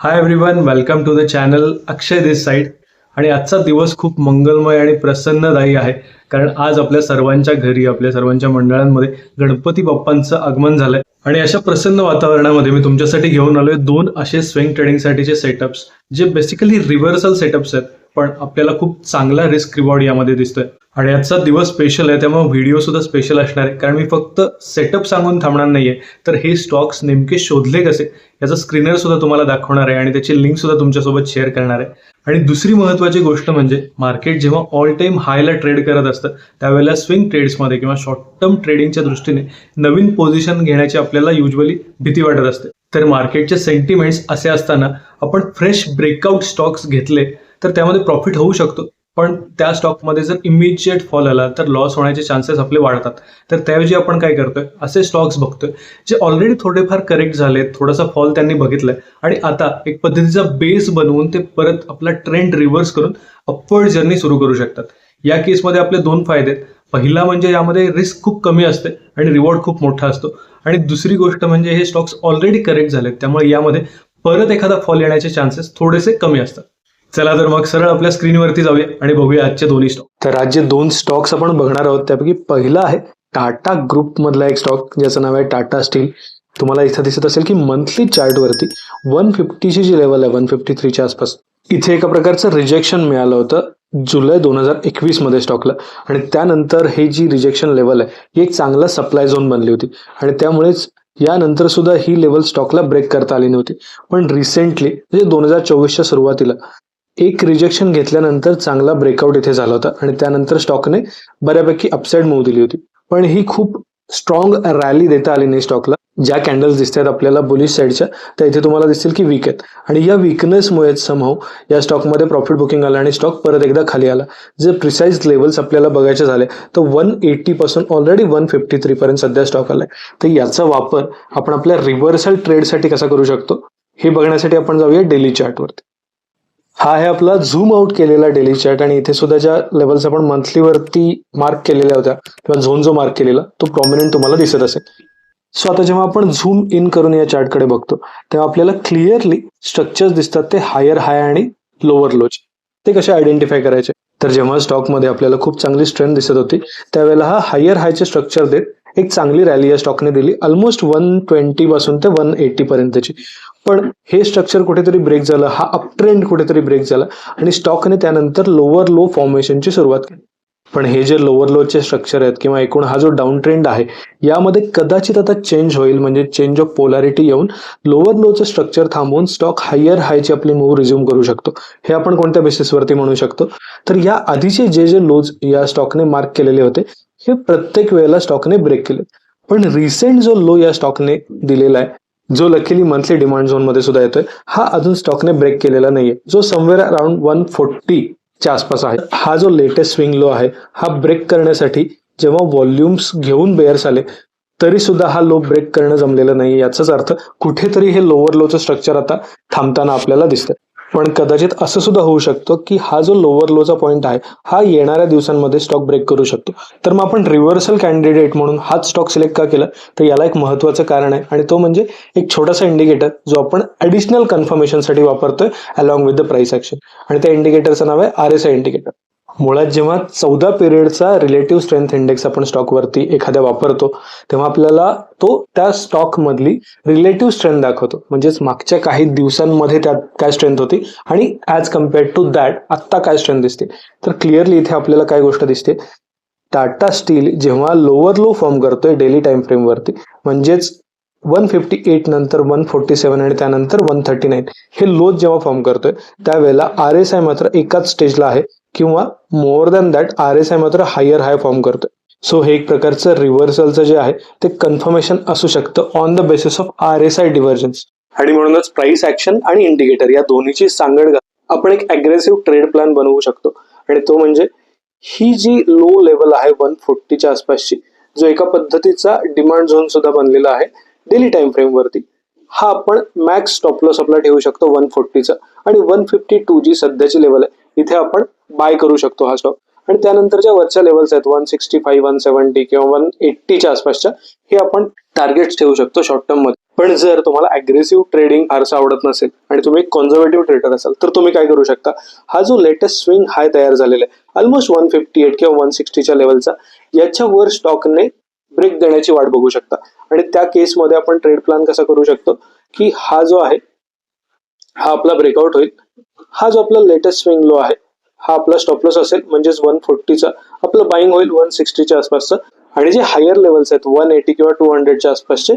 Hi everyone welcome to the channel Akshay this side आणि आजचा दिवस खूप मंगलमय आणि प्रसन्नदायी आहे. कारण आज आपल्या सर्वांच्या घरी आपल्या सर्वांच्या मंडळांमध्ये गणपती बाप्पांचं आगमन झालंय. आणि अशा प्रसन्न वातावरणामध्ये मी तुमच्यासाठी घेऊन आलोय दोन असे स्विंग ट्रेडिंगसाठीचे सेटअप्स जे बेसिकली रिव्हर्सल सेटअप्स आहेत. पण आपल्याला खूप चांगला रिस्क रिवॉर्ड यामध्ये दिसतोय. आणि आजचा दिवस स्पेशल आहे त्यामुळे व्हिडिओ सुद्धा स्पेशल असणार आहे. कारण मी फक्त सेटअप सांगून थांबणार नाहीये. तर हे स्टॉक्स नेमके शोधले कसे? याचा स्क्रीनर सुद्धा तुम्हाला दाखवणार आहे आणि त्याची लिंक सुद्धा तुमच्यासोबत शेअर करणार आहे. आणि दुसरी महत्वाची गोष्ट म्हणजे मार्केट जेव्हा ऑल टाइम हायला ट्रेड करत असतं त्यावेळेला स्विंग ट्रेड्समध्ये किंवा शॉर्ट टर्म ट्रेडिंगच्या दृष्टीने नवीन पोझिशन घेण्याची आपल्याला युजली भीती वाटत असते. तर मार्केटचे सेंटिमेंट्स असे असताना आपण फ्रेश ब्रेकआउट स्टॉक्स घेतले तर त्यामध्ये प्रॉफिट होऊ शकतो. पण त्या स्टॉकमध्ये जर इमिजिएट फॉल आला तर लॉस होण्याचे चान्सेस आपले वाढतात. तर त्याऐवजी आपण काय करतोय? असे स्टॉक्स बघतोय जे ऑलरेडी थोडेफार करेक्ट झाले थोडासा फॉल त्यांनी बघितलाय. आणि आता एक पद्धतीचा बेस बनवून ते परत आपला ट्रेंड रिव्हर्स करून अपवर्ड जर्नी सुरू करू शकतात. या केसमध्ये आपले दोन फायदे आहेत. पहिला म्हणजे यामध्ये रिस्क खूप कमी असते आणि रिवॉर्ड खूप मोठा असतो. आणि दुसरी गोष्ट म्हणजे हे स्टॉक्स ऑलरेडी करेक्ट झालेत. त्यामुळे यामध्ये परत एखादा फॉल येण्याचे चान्सेस थोडेसे कमी असतात. चला तर मग सरळ आपल्या स्क्रीनवरती जाऊया आणि बघूया आजचे दोन्ही स्टॉक तर राज्य दोन स्टॉक्स आपण बघणार आहोत. त्यापैकी पहिला आहे टाटा ग्रुप मधला एक स्टॉक ज्याचं नाव आहे टाटा स्टील. तुम्हाला इथं दिसत असेल की मंथली चार्टवरती वन फिफ्टीची जी लेवल आहे वन फिफ्टी थ्रीच्या आसपास इथे एका प्रकारचं रिजेक्शन मिळालं होतं जुलै दोन हजार एकवीसमध्ये स्टॉकला आणि त्यानंतर हे जी रिजेक्शन लेवल आहे ही एक चांगला सप्लाय झोन बनली होती. आणि त्यामुळेच यानंतर सुद्धा ही लेवल स्टॉकला ब्रेक करता आली नव्हती. पण रिसेंटली म्हणजे दोन हजार चोवीसच्या सुरुवातीला एक रिजेक्शन घेतल्यानंतर चांगला ब्रेकआउट इथे झाला होता आणि त्यानंतर स्टॉकने बऱ्यापैकी अपसाईड मूव दिली होती. पण ही खूप स्ट्रॉंग रॅली देता आली नाही स्टॉकला ज्या कॅन्डल्स दिसत आहेत आपल्याला बुलिश साईडच्या त्या इथे तुम्हाला दिसतील की वीक आहेत. आणि या विकनेसमुळे समहाव या स्टॉकमध्ये प्रॉफिट बुकिंग आलं आणि स्टॉक परत एकदा खाली आला. जे प्रिसाईज लेवल्स आपल्याला बघायचे झाले तर वन एटी पासून ऑलरेडी वन फिफ्टी थ्री पर्यंत सध्या स्टॉक आलाय. तर याचा वापर आपण आपल्या रिव्हर्सल ट्रेडसाठी कसा करू शकतो हे बघण्यासाठी आपण जाऊया डेली चार्टवरती हा आहे आपला झूम आउट केलेला डेली चार्ट आणि इथे सुद्धा ज्या लेवल्स आपण मंथली वरती मार्क केलेल्या होत्या किंवा झोन जो मार्क केलेला तो प्रॉमिनंट तुम्हाला दिसत असेल. सो आता जेव्हा आपण झूम इन करून या चार्टकडे बघतो तेव्हा आपल्याला क्लिअरली स्ट्रक्चर्स दिसतात ते हायर हाय आणि लोअर लोज ते कसे आयडेंटिफाय करायचे? तर जेव्हा स्टॉकमध्ये आपल्याला खूप चांगली स्ट्रेंथ दिसत होती त्यावेळेला हा हायर हायचे स्ट्रक्चर देत एक चांगली रॅली या स्टॉकने दिली ऑलमोस्ट वन ट्वेंटी पासून ते वन एटी पर्यंतची. पण हे स्ट्रक्चर कुठेतरी ब्रेक झालं. हा अप ट्रेंड कुठेतरी ब्रेक झाला. आणि स्टॉकने त्यानंतर लोअर लो फॉर्मेशनची सुरुवात केली. पण हे जे लोअर लोचे स्ट्रक्चर आहेत किंवा एकूण हा जो डाऊन ट्रेंड आहे यामध्ये कदाचित आता चेंज होईल. म्हणजे चेंज ऑफ पोलॅरिटी येऊन लोअर लोचं स्ट्रक्चर थांबवून स्टॉक हायर हायची आपली मूव रिझ्यूम करू शकतो. हे आपण कोणत्या बेसिसवरती म्हणू शकतो? तर या आधीचे जे जे लोज या स्टॉकने मार्क केलेले होते हे प्रत्येक वेळेला स्टॉकने ब्रेक केले. पण रिसेंट जो लो या स्टॉकने दिलेला आहे जो लकीली मंथली डिमांड झोनमध्ये सुद्धा येतोय हा अजून स्टॉकने ब्रेक केलेला नाहीये. जो समवेअर अराउंड वन फोर्टीच्या आसपास आहे हा जो लेटेस्ट स्विंग लो आहे हा ब्रेक करण्यासाठी जेव्हा व्हॉल्युम्स घेऊन बेअर्स आले तरी सुद्धा हा लो ब्रेक करणं जमलेलं नाही याचाच अर्थ कुठेतरी हे लोअर लोचं स्ट्रक्चर आता थांबताना आपल्याला दिसतंय. पण कदाचित असं सुद्धा होऊ शकतं की हा जो लोअर लोचा पॉईंट आहे हा येणाऱ्या दिवसांमध्ये स्टॉक ब्रेक करू शकतो. तर मग आपण रिव्हर्सल कॅन्डिडेट म्हणून हाच स्टॉक सिलेक्ट का केला? तर याला एक महत्वाचं कारण आहे आणि तो म्हणजे एक छोटासा इंडिकेटर जो आपण ॲडिशनल कन्फर्मेशनसाठी वापरतोय along with the price action आणि त्या इंडिकेटरचं नाव आहे आर एस आय इंडिकेटर मुळात जेव्हा चौदा पिरियडचा रिलेटिव्ह स्ट्रेंथ इंडेक्स आपण स्टॉकवरती एखाद्या वापरतो तेव्हा आपल्याला तो त्या स्टॉक मधली रिलेटिव्ह स्ट्रेंथ दाखवतो. म्हणजेच मागच्या काही दिवसांमध्ये त्यात काय स्ट्रेंथ होती आणि ॲज कम्पेअर्ड टू दॅट आत्ता काय स्ट्रेंथ दिसते. तर क्लिअरली इथे आपल्याला काय गोष्ट दिसते. टाटा स्टील जेव्हा लोअर लो फॉर्म करतोय डेली टाइम फ्रेमवरती म्हणजेच वन फिफ्टी एट नंतर वन फोर्टी सेवन आणि त्यानंतर वन थर्टी नाईन हे लोज जेव्हा फॉर्म करतोय त्यावेळेला आर एस आय मात्र एकाच स्टेजला आहे. किंवा more than that R S I मात्र हायर हाय फॉर्म करतोय. सो हे एक प्रकारचं रिव्हर्सलचं जे आहे ते कन्फर्मेशन असू शकतं on the basis of R S I divergence आणि म्हणूनच प्राइस ऍक्शन आणि इंडिकेटर या दोन्हीची सांगड घालून आपण एक अग्रेसिव्ह ट्रेड प्लॅन बनवू शकतो. आणि तो म्हणजे ही जी लो लेवल आहे वन फोर्टीच्या आसपासची जो एका पद्धतीचा डिमांड झोन सुद्धा बनलेला आहे डेली टाइम फ्रेम वरती हा आपण मॅक्स स्टॉप लॉस आपला ठेवू शकतो वन फोर्टीचा आणि वन फिफ्टी टू जी सध्याची लेवल आहे इथे आपण बाय करू शकतो हा स्टॉक आणि त्यानंतरच्या वरच्या लेवल्स आहेत one sixty five one seventy किंवा वन एट्टीच्या आसपासच्या हे आपण टार्गेट्स ठेवू शकतो शॉर्ट टर्ममध्ये. पण जर तुम्हाला अग्रेसिव्ह ट्रेडिंग फारसं आवडत नसेल आणि तुम्ही एक कॉन्झर्वेटिव्ह ट्रेडर असाल तर तुम्ही काय करू शकता? हा जो लेटेस्ट स्विंग हाय तयार झालेला आहे ऑलमोस्ट वन फिफ्टी एट किंवा वन सिक्स्टीच्या लेवलचा याच्यावर स्टॉकने ब्रेक देण्याची वाट बघू शकता. आणि त्या केसमध्ये आपण ट्रेड प्लॅन कसा करू शकतो? की हा जो आहे हा आपला ब्रेकआउट होईल. हा जो आपला लेटेस्ट स्विंग लो आहे हा आपला स्टॉप लॉस असेल म्हणजेच वन फोर्टीचा आपलं बाईंग होईल वन सिक्स्टीच्या आसपासचं. आणि जे हायर लेवल्स आहेत वन एटी किंवा टू हंड्रेडच्या आसपासचे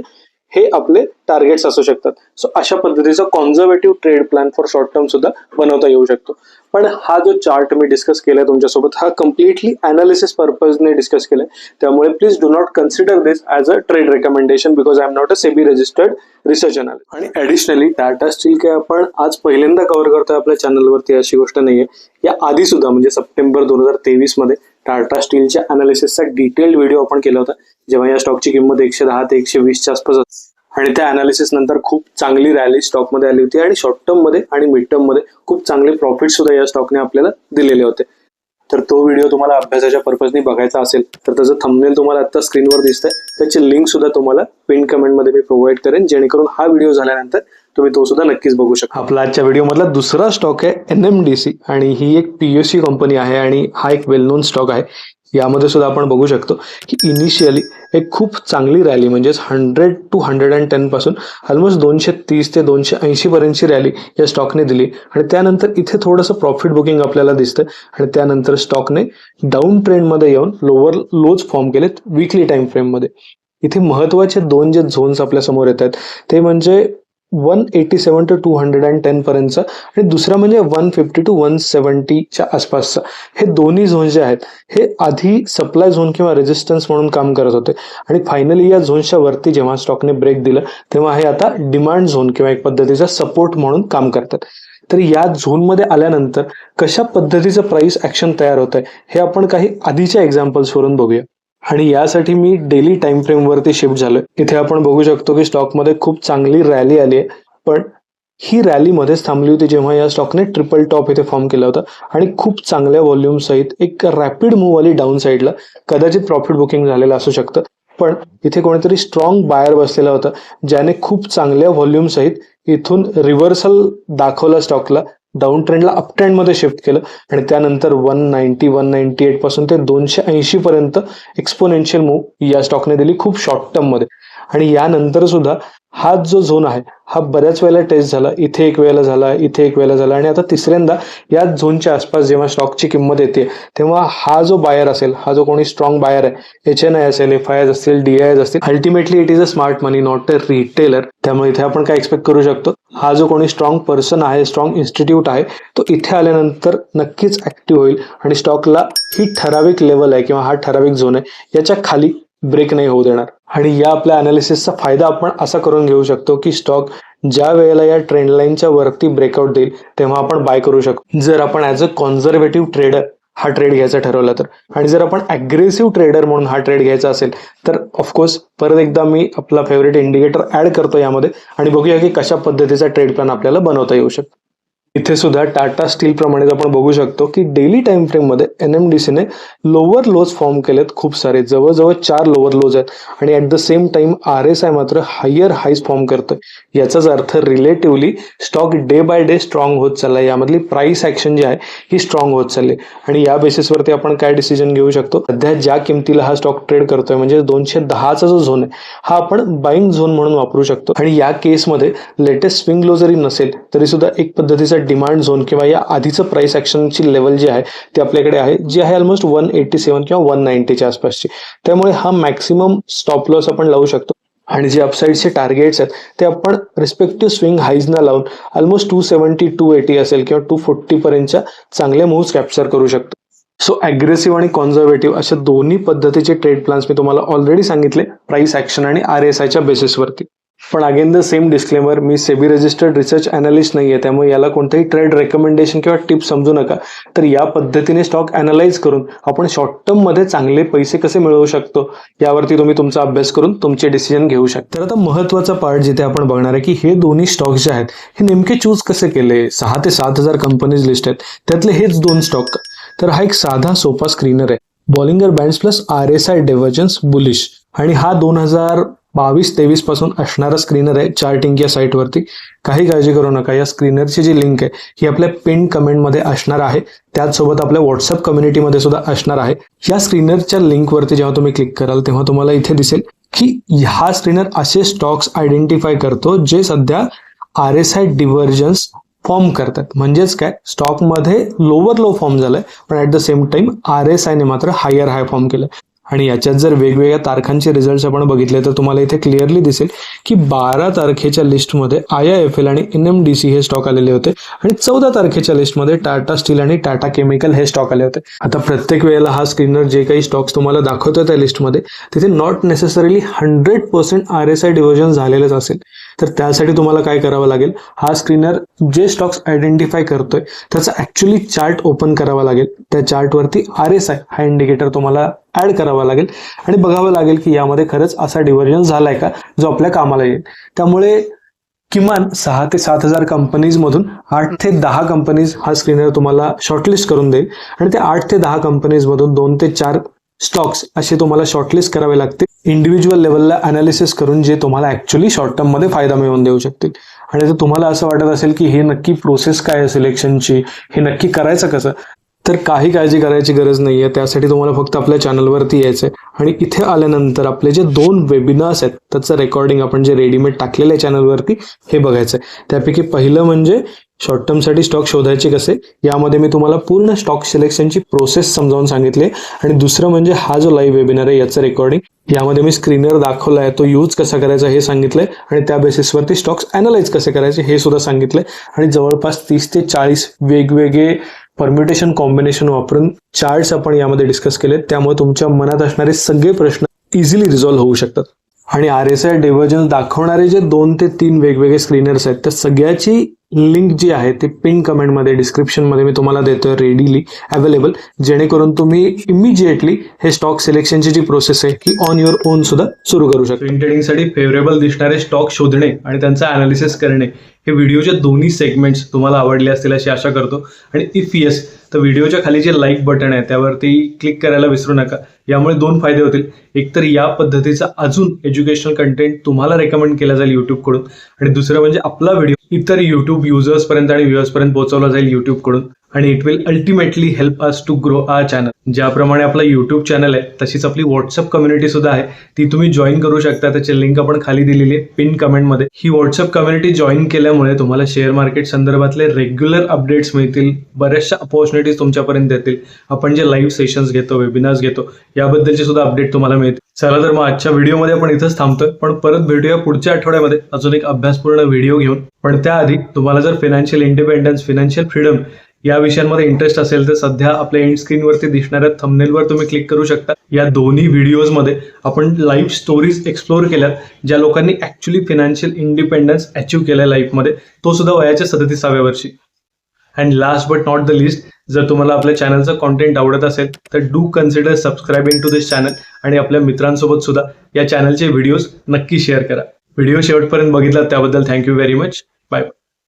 हे आपले टार्गेट्स असू शकतात. सो अशा पद्धतीचा conservative trade plan for short term सुद्धा बनवता येऊ शकतो. पण हा जो चार्ट मी डिस्कस केलाय तुमच्यासोबत हा कम्प्लिटली अनालिसिस पर्पजने डिस्कस केलाय. त्यामुळे please do not consider this as a trade recommendation because I am not a SEBI registered research analyst आणि ॲडिशनली टाटा स्टील काय आपण आज पहिल्यांदा कव्हर करतोय आपल्या चॅनलवरती अशी गोष्ट नाहीये. या आधी सुद्धा म्हणजे सप्टेंबर दोन हजार तेवीसमध्ये टाटा स्टीलच्या अनालिसिसचा डिटेल्ड व्हिडिओ आपण केला होता. जेव्हा या स्टॉकची किंमत एकशे दहा ते एकशे वीसच्या आसपास होती. आणि त्या अनालिसिस नंतर खूप चांगली रॅली स्टॉकमध्ये आली होती. आणि शॉर्ट टर्ममध्ये आणि मिड टर्ममध्ये खूप चांगले प्रॉफिट सुद्धा या स्टॉकने आपल्याला दिलेले होते. तर तो व्हिडिओ तुम्हाला अभ्यासाच्या पर्पजनी बघायचा असेल तर त्याचं थंबनेल तुम्हाला आता स्क्रीनवर दिसतंय. त्याची लिंक सुद्धा तुम्हाला पिन कमेंटमध्ये मी प्रोव्हाइड करेन जेणेकरून हा व्हिडिओ झाल्यानंतर तुम्ही तो सुद्धा नक्कीच बघू शकता. आपला आजच्या व्हिडिओमधला दुसरा स्टॉक आहे एन एम डी सी आणि ही एक पीयूसी कंपनी आहे आणि हा एक वेल नोन स्टॉक आहे. यामध्ये सुद्धा आपण बघू शकतो की इनिशियली एक खूप चांगली रॅली म्हणजेच hundred two hundred and ten पासून ऑलमोस्ट दोनशे तीस ते दोनशे ऐंशी पर्यंतची रॅली या स्टॉकने दिली. आणि त्यानंतर इथे थोडंसं प्रॉफिट बुकिंग आपल्याला दिसतं आणि त्यानंतर स्टॉकने डाऊन ट्रेंडमध्ये येऊन लोअर लोज फॉर्म केलेत विकली टाइम फ्रेममध्ये इथे महत्त्वाचे दोन जे झोन्स आपल्यासमोर येत आहेत ते म्हणजे one eighty seven two two hundred and ten पर्यंत आणि दुसरं म्हणजे वन फिफ्टी टू वन सेवन्टीच्या आसपासचा. हे दोन्ही झोन जे आहेत हे आधी सप्लाय झोन किंवा रेजिस्टन्स म्हणून काम करत होते. आणि फायनली या झोनच्या वरती जेव्हा स्टॉकने ब्रेक दिलं तेव्हा हे आता डिमांड झोन किंवा एक पद्धतीचा सपोर्ट म्हणून काम करतात. तर या झोनमध्ये आल्यानंतर कशा पद्धतीचं प्राइस ऍक्शन तयार होत आहे हे आपण काही आधीच्या एक्झाम्पल्सवरून बघूया. आणि यासाठी मी डेली टाइम फ्रेम वरती शिफ्ट झालोय. इथे आपण बघू शकतो की स्टॉकमध्ये खूप चांगली रॅली आली आहे. पण ही रॅली मध्येच थांबली होती जेव्हा या स्टॉकने ट्रिपल टॉप इथे फॉर्म केला होता. आणि खूप चांगल्या व्हॉल्यूम सहित एक रॅपिड मूव्ह आली डाऊन साईडला कदाचित प्रॉफिट बुकिंग झालेलं असू शकतं. पण इथे कोणीतरी स्ट्रॉंग बायर बसलेला होता ज्याने खूप चांगल्या व्हॉल्यूम सहित इथून रिव्हर्सल दाखवला स्टॉकला डाऊन ट्रेंडला अप ट्रेंडमध्ये शिफ्ट केलं. आणि त्यानंतर वन नाईन्टी वन नाईन्टी एटपासून ते दोनशे ऐंशी पर्यंत एक्सपोनेन्शियल मूव्ह या स्टॉकने दिली खूप शॉर्ट टर्ममध्ये. आणि यानंतर सुद्धा हा जो झोन आहे हा बऱ्याच वेळेला टेस्ट झाला इथे एक वेळेला झाला इथे एक वेळेला झाला. आणि आता तिसऱ्यांदा या झोनच्या आसपास जेव्हा स्टॉकची किंमत येते तेव्हा हा जो बायर असेल हा जो कोणी स्ट्रॉंग बायर आहे एच एन आय असेल एफ आय एस असतील डी आय असतील ultimately it is a smart money not a retailer त्यामुळे इथे आपण काय एक्सपेक्ट करू शकतो? हा जो कोणी स्ट्रॉंग पर्सन आहे स्ट्रॉंग इन्स्टिट्यूट आहे तो इथे आल्यानंतर नक्कीच ऍक्टिव्ह होईल. आणि स्टॉकला ही ठराविक लेवल आहे किंवा हा ठराविक झोन आहे याच्या खाली ब्रेक नाही होऊ देणार. आणि या आपल्या अनालिसिसचा फायदा आपण असा करून घेऊ शकतो की स्टॉक ज्या वेळेला या ट्रेंड लाईनच्या वरती ब्रेकआउट देईल तेव्हा आपण बाय करू शकतो. जर आपण ॲज अ कॉन्झर्वेटिव्ह ट्रेडर हा ट्रेड घ्यायचा ठरवला तर. आणि जर आपण अग्रेसिव्ह ट्रेडर म्हणून हा ट्रेड घ्यायचा असेल तर ऑफकोर्स परत एकदा मी आपला फेवरेट इंडिकेटर ऍड करतो यामध्ये. आणि बघूया की कशा पद्धतीचा ट्रेड प्लॅन आपल्याला बनवता येऊ शकतो. इथे सुद्धा टाटा स्टील प्रमाणेच आपण बघू शकतो की डेली टाइम फ्रेममध्ये एन एम डी सीने लोअर लोज फॉर्म केलेत खूप सारे. जवळजवळ चार लोअर लोज आहेत. आणि at the same time R S I मात्र हायर हाईज फॉर्म करतोय. याचाच अर्थ relatively stock day by day strong होत चाललाय. यामधली प्राइस ऍक्शन जी आहे ही स्ट्रॉंग होत चालली आणि या बेसिसवरती आपण काय डिसिजन घेऊ शकतो? सध्या ज्या किमतीला हा स्टॉक ट्रेड करतोय म्हणजे दोनशे दहाचा जो झोन आहे हा आपण बाईंग झोन म्हणून वापरू शकतो. आणि या केसमध्ये लेटेस्ट स्विंग लो जरी नसेल तरी सुद्धा एक पद्धतीचा डिमांड झोन किंवा या आधीचं प्राइस ॲक्शनची लेवल जी आहे ती आपल्याकडे आहे जी आहे ऑलमोस्ट वन एटी सेवन किंवा वन नाईन्टीच्या आसपासची. त्यामुळे हा मॅक्सिमम स्टॉप लॉस आपण लावू शकतो. आणि जे अपसाईडचे टार्गेट्स आहेत ते आपण रिस्पेक्टिव्ह स्विंग हाईजना लावून almost two seventy two eighty असेल किंवा टू फोर्टी पर्यंतच्या चांगल्या मूव्स कॅप्चर करू शकतो. सो अग्रेसिव्ह आणि कॉन्झर्वेटिव्ह अशा दोन्ही पद्धतीचे ट्रेड प्लॅन्स मी तुम्हाला ऑलरेडी सांगितले प्राईस ॲक्शन आणि आर एस आयच्या बेसिसवरती पण अगेन द सेम डिस्क्लेमर मी सेबी रजिस्टर्ड रिसर्च अनालिस्ट नाही आहे त्यामुळे याला कोणतंही ट्रेड रेकमेंडेशन किंवा टिप्स समजू नका. तर या पद्धतीने स्टॉक अनालाइज करून आपण शॉर्ट टर्ममध्ये चांगले पैसे कसे मिळवू शकतो यावरती तुम्ही तुमचा अभ्यास करून तुमचे डिसिजन घेऊ शकता. तर आता महत्त्वाचा पार्ट जिथे आपण बघणार आहे की हे दोन्ही स्टॉक्स जे आहेत हे नेमके चूज कसे केले? सहा ते सात हजार कंपनीज लिस्ट आहेत. त्यातले हेच दोन स्टॉक तर हा एक साधा सोपा स्क्रीनर आहे. Bollinger bands plus R S I divergence bullish आणि हा दोन हजार बावीस तेवीसपासून असणारा स्क्रीनर आहे चार्टिंग या साईटवरती काही काळजी करू नका. या स्क्रीनरची जी लिंक आहे ही आपल्या पिन कमेंटमध्ये असणार आहे. त्याचसोबत आपल्या व्हॉट्सअप कम्युनिटीमध्ये सुद्धा असणार आहे. या स्क्रीनरच्या लिंकवरती जेव्हा तुम्ही क्लिक कराल तेव्हा तुम्हाला इथे दिसेल की हा स्क्रीनर असे स्टॉक्स आयडेंटिफाय करतो जे सध्या R S I divergence form करतात. म्हणजेच काय? स्टॉकमध्ये लोअर लो फॉर्म झालाय पण at the same time R S आयने मात्र हायर हाय फॉर्म केलं आणि याच्यात जर वेगवेगळ्या तारखांचे रिझल्ट आपण बघितले तर तुम्हाला इथे क्लिअरली दिसेल की बारा तारखेच्या लिस्टमध्ये आय आय एफ एल आणि एन एम डी सी हे स्टॉक आलेले होते आणि चौदा तारखेच्या लिस्टमध्ये टाटा स्टील आणि टाटा केमिकल हे स्टॉक आले होते. आता प्रत्येक वेळेला हा स्क्रीनवर जे काही स्टॉक्स तुम्हाला दाखवतो त्या लिस्टमध्ये तिथे not necessarily hundred percent R S I division झालेलंच असेल. तर त्यासाठी तुम्हाला काय करावं लागेल? हा स्क्रीनर जे स्टॉक्स आयडेंटिफाय करतोय त्याचा ॲक्च्युली चार्ट ओपन करावा लागेल. त्या चार्टवरती आर एस आय हा इंडिकेटर तुम्हाला ॲड करावा लागेल. आणि बघावं लागेल की यामध्ये खरंच असा डिव्हर्जन झालाय का जो आपल्या कामाला येईल. त्यामुळे किमान सहा ते सात हजार कंपनीजमधून आठ ते दहा कंपनीज हा स्क्रीनर तुम्हाला शॉर्टलिस्ट करून देईल. आणि ते आठ ते दहा कंपनीजमधून दोन ते चार स्टॉक्स असे तुम्हाला शॉर्टलिस्ट करावे लागतील. इंडिव्हिज्युअल लेवलला अनालिसिस करून जे तुम्हाला ॲक्च्युली शॉर्ट टर्ममध्ये फायदा मिळवून देऊ शकतील. आणि जर तुम्हाला असं वाटत असेल की हे नक्की प्रोसेस काय आहे सिलेक्शनची हे नक्की करायचं कसं तर काही काळजी करायची गरज नाही आहे त्यासाठी तुम्हाला फक्त आपल्या चॅनलवरती यायचं आहे आणि इथे आल्यानंतर आपले जे दोन वेबिनार्स आहेत त्याचं रेकॉर्डिंग आपण जे रेडीमेड टाकलेलं आहे चॅनलवरती हे बघायचं आहे त्यापैकी पहिलं म्हणजे शॉर्ट टर्मसाठी स्टॉक शोधायचे कसे? यामध्ये मी तुम्हाला पूर्ण स्टॉक सिलेक्शनची प्रोसेस समजावून सांगितली आणि दुसरं म्हणजे हा जो लाईव्ह वेबिनार आहे याचं रेकॉर्डिंग यामध्ये मी स्क्रीनर दाखवला आहे तो यूज कसा करायचा हे सांगितलंय. आणि त्या बेसिसवरती स्टॉक्स अनालाइज कसे करायचे हे सुद्धा सांगितलंय. आणि जवळपास तीस ते चाळीस वेगवेगळे परम्युटेशन कॉम्बिनेशन वापरून चार्ट्स आपण यामध्ये डिस्कस केले त्यामुळे तुमच्या मनात असणारे सगळे प्रश्न इझिली रिझॉल्व्ह होऊ शकतात. आणि आर एस आय डिव्हर्जन्स दाखवणारे जे दोन ते तीन वेगवेगळे स्क्रीनर्स आहेत त्या सगळ्याची लिंक जी आहे ती पिन कमेंटमध्ये डिस्क्रिप्शनमध्ये मी तुम्हाला देतोय रेडीली अवेलेबल जेणेकरून तुम्ही इमिजिएटली हे स्टॉक सिलेक्शनची जी प्रोसेस आहे की ऑन युअर ओन सुद्धा सुरू करू शकता. स्विंग ट्रेडिंगसाठी फेवरेबल दिसणारे स्टॉक शोधणे आणि त्यांचा अनालिसिस करणे हे व्हिडिओचे दोन्ही सेगमेंट्स तुम्हाला आवडले असतील अशी आशा करतो. आणि इफ येस तर व्हिडिओच्या खाली जे लाईक बटन आहे त्यावरती क्लिक करायला विसरू नका. यामुळे दोन फायदे होतील. एक तर या पद्धतीचा अजून एज्युकेशनल कंटेंट तुम्हाला रेकमेंड केला जाईल यूट्यूबकडून आणि दुसरं म्हणजे आपला व्हिडिओ इतर यूट्यूब युजर्सपर्यंत आणि व्ह्युअर्सपर्यंत पोहोचवला जाईल यूट्यूबकडून आणि it will ultimately help us to grow our channel ज्याप्रमाणे आपला युट्यूब चॅनल आहे तशीच आपली व्हॉट्सअप कम्युनिटी सुद्धा आहे. ती तुम्ही जॉईन करू शकता. त्याची लिंक आपण खाली दिलेली आहे पिन कमेंटमध्ये ही व्हॉट्सअप कम्युनिटी जॉईन केल्यामुळे तुम्हाला शेअर मार्केट संदर्भातले रेग्युलर अपडेट्स मिळतील. बऱ्याचशा अपॉर्च्युनिटीज तुमच्यापर्यंत येतील आपण जे लाईव्ह सेशन्स घेतो वेबिनार्स घेतो याबद्दलचे सुद्धा अपडेट तुम्हाला मिळतील. चला तर मग आजच्या व्हिडिओमध्ये आपण इथंच थांबतोय. पण परत भेटूया पुढच्या आठवड्यामध्ये. अजून एक अभ्यासपूर्ण व्हिडिओ घेऊन. पण त्याआधी तुम्हाला जर फिनान्शियल इंडिपेंडन्स फिनान्शियल फ्रीडम या विषयांमध्ये इंटरेस्ट असेल तर सध्या आपल्या एंड स्क्रीनवरती दिसणाऱ्या थंबनेलवर तुम्ही क्लिक करू शकता. या दोन्ही व्हिडिओजमध्ये आपण लाईव्ह स्टोरीज एक्सप्लोअर केल्यात ज्या लोकांनी ॲक्च्युली फिनान्शियल इंडिपेंडन्स अचीव्ह केलाय लाईफमध्ये तो सुद्धा वयाच्या सदतीसाव्या वर्षी. And last but not the least जर तुम्हाला आपल्या चॅनलचं कॉन्टेंट आवडत असेल तर do consider subscribing to this channel आणि आपल्या मित्रांसोबत सुद्धा या चॅनलचे व्हिडिओज नक्की शेअर करा. व्हिडिओ शेवटपर्यंत बघितला त्याबद्दल thank you very much bye bye